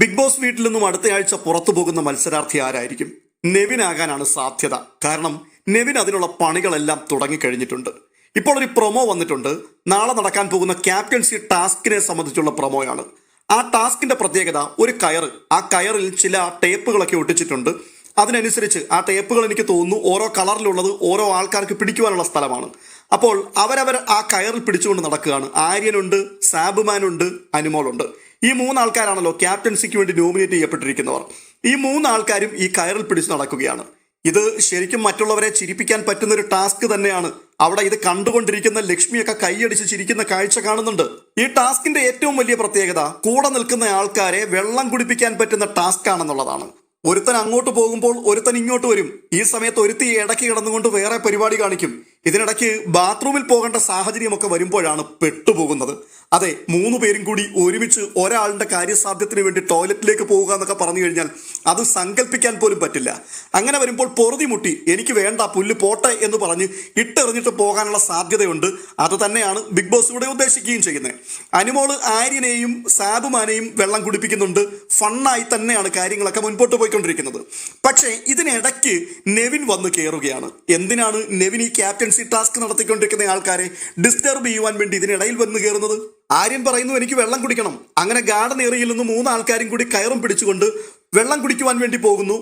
Big boss വീട്ടിൽ നിന്നും അടുത്തയാഴ്ച പുറത്തു പോകുന്ന മത്സരാർത്ഥി ആരായിരിക്കും? നെവിൻ ആകാനാണ് സാധ്യത. കാരണം നെവിൻ അതിനുള്ള പണികളെല്ലാം തുടങ്ങിക്കഴിഞ്ഞിട്ടുണ്ട്. ഇപ്പോൾ ഒരു പ്രൊമോ വന്നിട്ടുണ്ട്. നാളെ നടക്കാൻ പോകുന്ന ക്യാപ്റ്റൻസി ടാസ്കിനെ സംബന്ധിച്ചുള്ള പ്രൊമോയാണ്. ആ ടാസ്കിന്റെ പ്രത്യേകത ഒരു കയറ് ആ കയറിൽ ചില ടേപ്പുകളൊക്കെ ഒട്ടിച്ചിട്ടുണ്ട്. അതിനനുസരിച്ച് ആ ടേപ്പുകൾ എനിക്ക് തോന്നുന്നു ഓരോ കളറിലുള്ളത് ഓരോ ആൾക്കാർക്ക് പിടിക്കുവാനുള്ള സ്ഥലമാണ്. അപ്പോൾ അവരവർ ആ കയറിൽ പിടിച്ചുകൊണ്ട് നടക്കുകയാണ്. ആര്യനുണ്ട് സാബുമാനുണ്ട് അനുമോളുണ്ട്. ഈ മൂന്ന് ആൾക്കാരാണല്ലോ ക്യാപ്റ്റൻസിക്ക് വേണ്ടി നോമിനേറ്റ് ചെയ്യപ്പെട്ടിരിക്കുന്നവർ. ഈ മൂന്ന് ആൾക്കാരും ഈ കയറിൽ പിടിച്ച് നടക്കുകയാണ്. ഇത് ശരിക്കും മറ്റുള്ളവരെ ചിരിപ്പിക്കാൻ പറ്റുന്ന ഒരു ടാസ്ക് തന്നെയാണ്. അവിടെ ഇത് കണ്ടുകൊണ്ടിരിക്കുന്ന ലക്ഷ്മിയൊക്കെ കൈയടിച്ച് ചിരിക്കുന്ന കാഴ്ച കാണുന്നുണ്ട്. ഈ ടാസ്കിന്റെ ഏറ്റവും വലിയ പ്രത്യേകത കൂടെ നിൽക്കുന്ന ആൾക്കാരെ വെള്ളം കുടിപ്പിക്കാൻ പറ്റുന്ന ടാസ്ക് ആണെന്നുള്ളതാണ്. ഒരുത്തൻ അങ്ങോട്ട് പോകുമ്പോൾ ഒരുത്തൻ ഇങ്ങോട്ട് വരും. ഈ സമയത്ത് ഒരുത്തി ഇടയ്ക്ക് കിടന്നുകൊണ്ട് വേറെ പരിപാടി കാണിക്കും. ഇതിനിടയ്ക്ക് ബാത്റൂമിൽ പോകേണ്ട സാഹചര്യമൊക്കെ വരുമ്പോഴാണ് പെട്ടുപോകുന്നത്. അതെ മൂന്ന് പേരും കൂടി ഒരുമിച്ച് ഒരാളുടെ കാര്യസാധ്യത്തിന് വേണ്ടി ടോയ്ലറ്റിലേക്ക് പോവുക എന്നൊക്കെ പറഞ്ഞു കഴിഞ്ഞാൽ അത് സങ്കല്പിക്കാൻ പോലും പറ്റില്ല. അങ്ങനെ വരുമ്പോൾ പൊറുതി മുട്ടി എനിക്ക് വേണ്ട പുല്ല് പോട്ടെ എന്ന് പറഞ്ഞ് ഇട്ടെറിഞ്ഞിട്ട് പോകാനുള്ള സാധ്യതയുണ്ട്. അത് തന്നെയാണ് ബിഗ് ബോസ് ഇവിടെ ഉദ്ദേശിക്കുകയും ചെയ്യുന്നത്. അനുമോൾ ആര്യനെയും സാബുമാനെയും വെള്ളം കുടിപ്പിക്കുന്നുണ്ട്. ഫണ്ണായി തന്നെയാണ് കാര്യങ്ങളൊക്കെ മുൻപോട്ട് പോയിക്കൊണ്ടിരിക്കുന്നത്. പക്ഷേ ഇതിനിടയ്ക്ക് നെവിൻ വന്ന് കയറുകയാണ് എന്തിനാണ് നെവിൻ ഈ ക്യാപ്റ്റൻസി ടാസ്ക് നടത്തിക്കൊണ്ടിരിക്കുന്ന ആൾക്കാരെ ഡിസ്റ്റർബ് ചെയ്യുവാൻ വേണ്ടി ഇതിനിടയിൽ വന്ന് കയറുന്നത് ആര്യം പറയുന്നു എനിക്ക് വെള്ളം കുടിക്കണം. അങ്ങനെ ഗാർഡൻ ഏറിയിൽ നിന്ന് മൂന്ന് ആൾക്കാരും കൂടി കയറും പിടിച്ചുകൊണ്ട് വെള്ളം കുടിക്കുവാൻ വേണ്ടി പോകുന്നു.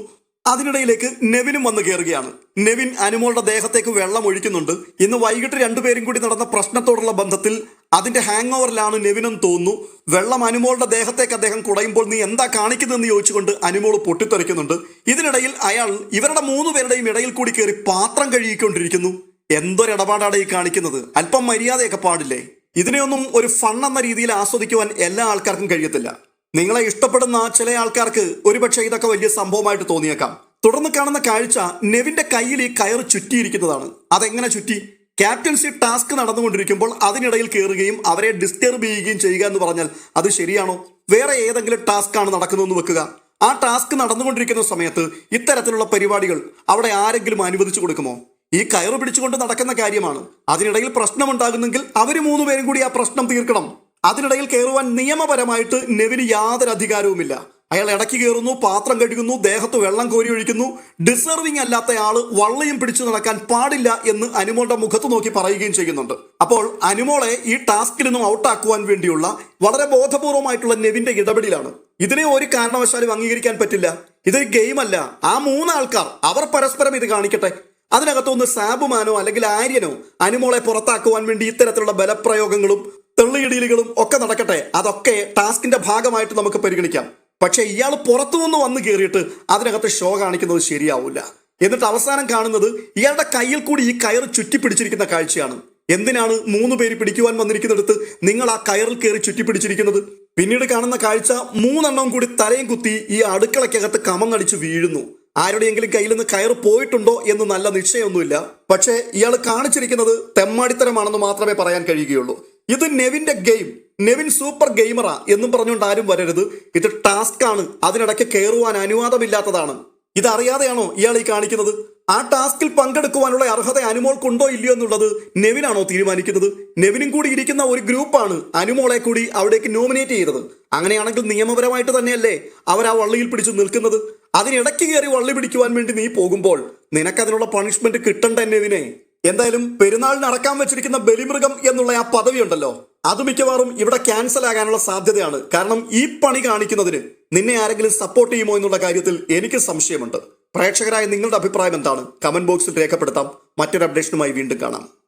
അതിനിടയിലേക്ക് നെവിനും വന്ന് കയറുകയാണ് നെവിൻ അനുമോളുടെ ദേഹത്തേക്ക് വെള്ളം ഒഴിക്കുന്നുണ്ട്. ഇന്ന് വൈകിട്ട് രണ്ടുപേരും കൂടി നടന്ന പ്രശ്നത്തോടുള്ള ബന്ധത്തിൽ അതിന്റെ ഹാങ് ഓവറിലാണ് നെവിനെന്ന് തോന്നുന്നു. വെള്ളം അനുമോളുടെ ദേഹത്തേക്ക് അദ്ദേഹം കുടയുമ്പോൾ നീ എന്താ കാണിക്കുന്നതെന്ന് ചോദിച്ചുകൊണ്ട് അനുമോൾ പൊട്ടിത്തെറിക്കുന്നുണ്ട്. ഇതിനിടയിൽ അയാൾ ഇവരുടെ മൂന്ന് പേരുടെയും ഇടയിൽ കൂടി കയറി പാത്രം കഴുകിക്കൊണ്ടിരിക്കുന്നു. എന്തൊരിടപാടാണ് ഈ കാണിക്കുന്നത്? അല്പം മര്യാദയൊക്കെ പാടില്ലേ? ഇതിനെയൊന്നും ഒരു ഫൺ എന്ന രീതിയിൽ ആസ്വദിക്കുവാൻ എല്ലാ ആൾക്കാർക്കും കഴിയത്തില്ല. നിങ്ങളെ ഇഷ്ടപ്പെടുന്ന ചില ആൾക്കാർക്ക് ഒരുപക്ഷെ ഇതൊക്കെ വലിയ സംഭവമായിട്ട് തോന്നിയേക്കാം. തുടർന്ന് കാണുന്ന കാഴ്ച നെവിന്റെ കയ്യിൽ ഈ കയർ ചുറ്റിയിരിക്കുന്നതാണ്. അതെങ്ങനെ ചുറ്റി? ക്യാപ്റ്റൻസി ടാസ്ക് നടന്നുകൊണ്ടിരിക്കുമ്പോൾ അതിനിടയിൽ കയറുകയും അവരെ ഡിസ്റ്റർബ് ചെയ്യുകയും ചെയ്യുക എന്ന് പറഞ്ഞാൽ അത് ശരിയാണോ? വേറെ ഏതെങ്കിലും ടാസ്ക് ആണ് നടക്കുന്നതെന്ന് വെക്കുക. ആ ടാസ്ക് നടന്നുകൊണ്ടിരിക്കുന്ന സമയത്ത് ഇത്തരത്തിലുള്ള പരിപാടികൾ അവിടെ ആരെങ്കിലും അനുവദിച്ചു കൊടുക്കുമോ? ഈ കയറ് പിടിച്ചുകൊണ്ട് നടക്കുന്ന കാര്യമാണ്. അതിനിടയിൽ പ്രശ്നമുണ്ടാകുന്നെങ്കിൽ അവർ മൂന്നുപേരും കൂടി ആ പ്രശ്നം തീർക്കണം. അതിനിടയിൽ കയറുവാൻ നിയമപരമായിട്ട് നെവിന് യാതൊരു അധികാരവുമില്ല. അയാൾ ഇടയ്ക്ക് കയറുന്നു പാത്രം കഴുകുന്നു ദേഹത്ത് വെള്ളം കോരി ഒഴിക്കുന്നു. ഡിസർവിംഗ് അല്ലാത്ത ആൾ വള്ളയും പിടിച്ചു നടക്കാൻ പാടില്ല എന്ന് അനുമോളുടെ മുഖത്ത് നോക്കി പറയുകയും ചെയ്യുന്നുണ്ട്. അപ്പോൾ അനുമോളെ ഈ ടാസ്കിൽ നിന്നും ഔട്ടാക്കുവാൻ വേണ്ടിയുള്ള വളരെ ബോധപൂർവമായിട്ടുള്ള നെവിന്റെ ഇടപെടലാണ്. ഇതിനെ ഒരു കാരണവശാലും അംഗീകരിക്കാൻ പറ്റില്ല. ഇതൊരു ഗെയിമല്ല. ആ മൂന്നാൾക്കാർ അവർ പരസ്പരം ഇത് കാണിക്കട്ടെ. അതിനകത്തൊന്ന് സാബുമാനോ അല്ലെങ്കിൽ ആര്യനോ അനുമോളെ പുറത്താക്കുവാൻ വേണ്ടി ഇത്തരത്തിലുള്ള ബലപ്രയോഗങ്ങളും തെള്ളിയിടീലുകളും ഒക്കെ നടക്കട്ടെ. അതൊക്കെ ടാസ്കിന്റെ ഭാഗമായിട്ട് നമുക്ക് പരിഗണിക്കാം. പക്ഷേ ഇയാൾ പുറത്തുനിന്ന് വന്ന് കയറിയിട്ട് അതിനകത്ത് ഷോ കാണിക്കുന്നത് ശരിയാവില്ല എന്നിട്ട് അവസാനം കാണുന്നത് ഇയാളുടെ കയ്യിൽ കൂടി ഈ കയർ ചുറ്റിപ്പിടിച്ചിരിക്കുന്ന കാഴ്ചയാണ്. എന്തിനാണ് മൂന്ന് പേര് പിടിക്കുവാൻ വന്നിരിക്കുന്നിടത്ത് നിങ്ങൾ ആ കയറിൽ കയറി ചുറ്റിപ്പിടിച്ചിരിക്കുന്നത്? പിന്നീട് കാണുന്ന കാഴ്ച മൂന്നെണ്ണം കൂടി തലയും കുത്തി ഈ അടുക്കളയ്ക്കകത്ത് കമന്നടിച്ച് വീഴുന്നു. ആരുടെയെങ്കിലും കയ്യിൽ നിന്ന് കയറ് പോയിട്ടുണ്ടോ എന്ന് നല്ല നിശ്ചയമൊന്നുമില്ല. പക്ഷേ ഇയാൾ കാണിച്ചിരിക്കുന്നത് തെമ്മാടിത്തരമാണെന്ന് മാത്രമേ പറയാൻ കഴിയുകയുള്ളൂ. ഇത് നെവിന്റെ ഗെയിം. നെവിൻ സൂപ്പർ ഗെയിമറാ എന്നും പറഞ്ഞുകൊണ്ട് ആരും വരരുത്. ഇത് ടാസ്ക് ആണ് അതിനിടയ്ക്ക് കയറുവാൻ അനുവാദമില്ലാത്തതാണ്. ഇതറിയാതെയാണോ ഇയാൾ ഈ കാണിക്കുന്നത്? ആ ടാസ്കിൽ പങ്കെടുക്കുവാനുള്ള അർഹത അനുമോൾക്കുണ്ടോ ഇല്ലയോ എന്നുള്ളത് നെവിനാണോ തീരുമാനിക്കുന്നത്? നെവിനും കൂടി ഇരിക്കുന്ന ഒരു ഗ്രൂപ്പാണ് അനുമോളെ കൂടി അവിടേക്ക് നോമിനേറ്റ് ചെയ്തത്. അങ്ങനെയാണെങ്കിൽ നിയമപരമായിട്ട് തന്നെയല്ലേ അവർ ആ വള്ളിയിൽ പിടിച്ചു നിൽക്കുന്നത്? അതിനിടയ്ക്ക് കയറി വള്ളി പിടിക്കുവാൻ വേണ്ടി നീ പോകുമ്പോൾ നിനക്കതിനുള്ള പണിഷ്മെന്റ് കിട്ടണ്ട എന്നതിനെ എന്തായാലും പെരുന്നാളിന് അടക്കാൻ വെച്ചിരിക്കുന്ന ബലിമൃഗം എന്നുള്ള ആ പദവി ഉണ്ടല്ലോ. അത് മിക്കവാറും ഇവിടെ ക്യാൻസൽ ആകാനുള്ള സാധ്യതയാണ്. കാരണം ഈ പണി കാണിക്കുന്നതിന് നിന്നെ ആരെങ്കിലും സപ്പോർട്ട് ചെയ്യുമോ എന്നുള്ള കാര്യത്തിൽ എനിക്ക് സംശയമുണ്ട്. പ്രേക്ഷകരായ നിങ്ങളുടെ അഭിപ്രായം എന്താണ്? കമന്റ് ബോക്സിൽ രേഖപ്പെടുത്താം. മറ്റൊരു അപ്ഡേഷനുമായി വീണ്ടും കാണാം.